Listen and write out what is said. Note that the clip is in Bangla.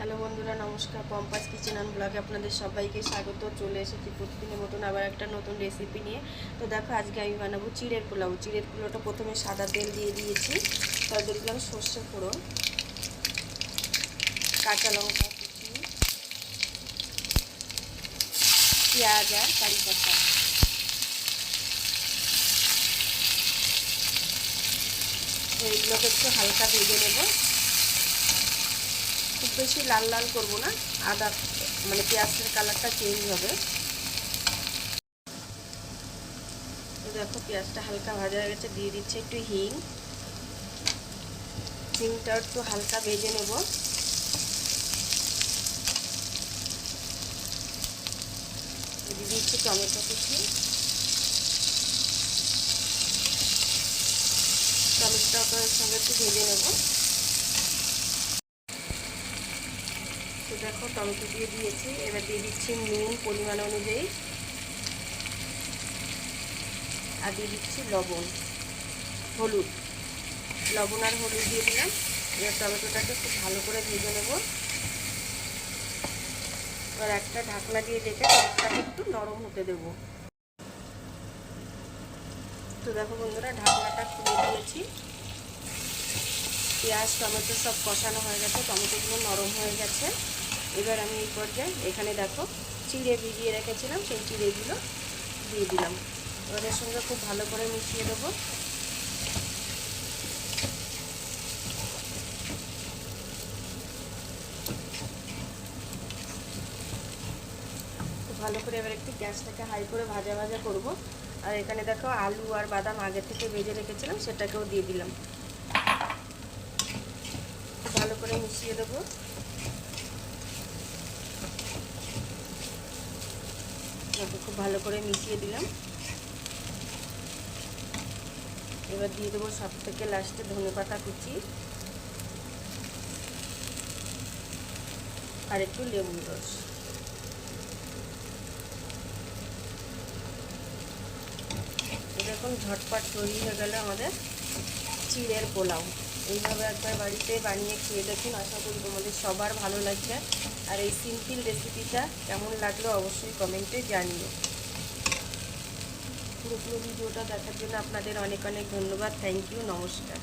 হ্যালো বন্ধুরা, নমস্কার। পম্পাস কিচেন অ্যান্ড ব্লগে আপনাদের সবাইকে স্বাগত। চলে এসেছি প্রতিদিনের মতন আবার একটা নতুন রেসিপি নিয়ে। তো দেখো, আজকে আমি বানাবো চিড়ের পোলাও। চিড়ের পোলাওটা প্রথমে সাদা তেল দিয়ে দিয়েছি। তারপর দিলাম সর্ষে ফোড়ন, কাঁচা লঙ্কা কুচি, পেঁয়াজ আর কারি পাতা এইগুলোকে একটু হালকা ভেজে নেব। খুব বেশি লাল লাল করব না। আদা মানে পেঁয়াজের কালারটা চেঞ্জ হবে। দেখো পেঁয়াজটা হালকা ভাজা হয়ে গেছে, দিয়ে দিচ্ছে একটু হিং। হিংটা একটু হালকা ভেজে নেব। দিয়ে দিচ্ছি টমেটো কুচি। টমেটোটার সঙ্গে একটু ভেজে নেব তো দেখো, টমেটো দিয়ে দিয়েছি। এবার দিয়ে দিচ্ছি নুন পরিমাণ অনুযায়ী। আর দিয়ে দিচ্ছি লবণ, হলুদ। লবণ আর হলুদ দিয়ে দিলাম। এবার টমেটোটাকে খুব ভালো করে ভেজে নেব। এবার একটা ঢাকনা দিয়ে ডেকে টমেটোটাকে একটু নরম হতে দেব। তো দেখো বন্ধুরা, ঢাকনাটা খুলে দিয়েছি। পেঁয়াজ, টমেটো সব কষানো হয়ে গেছে। টমেটোগুলো নরম হয়ে গেছে। এবার আমি এই পর্যায়ে এখানে দেখো চিড়ে ভিজিয়ে রেখেছিলাম, সেই চিড়েগুলো দিয়ে দিলাম। এর সঙ্গে খুব ভালো করে মিশিয়ে দেবো। ভালো করে এবার একটু গ্যাসটাকে হাই করে ভাজা ভাজা করব। আর এখানে দেখো আলু আর বাদাম আগে থেকে ভেজে রেখেছিলাম, সেটাকেও দিয়ে দিলাম। ভালো করে মিশিয়ে দেবো খুব ভালো করে মিশিয়ে দিলাম। এবার দিয়ে দেবো সব থেকে লাস্টে ধনে পাতা কুচি আর একটু লেবুর রস। এরকম ঝটপট তৈরি হয়ে গেল আমাদের চিড়ের পোলাও। এইভাবে একবার বাড়িতে বানিয়ে খেয়ে দেখুন। আশা করি তোমাদের সবার ভালো লাগবে। আর এই সিম্পল রেসিপিটা কেমন লাগল অবশ্যই কমেন্টে জানিও। পুরো পুরো ভিডিওটা দেখার জন্য আপনাদের অনেক অনেক ধন্যবাদ। থ্যাংক ইউ নমস্কার।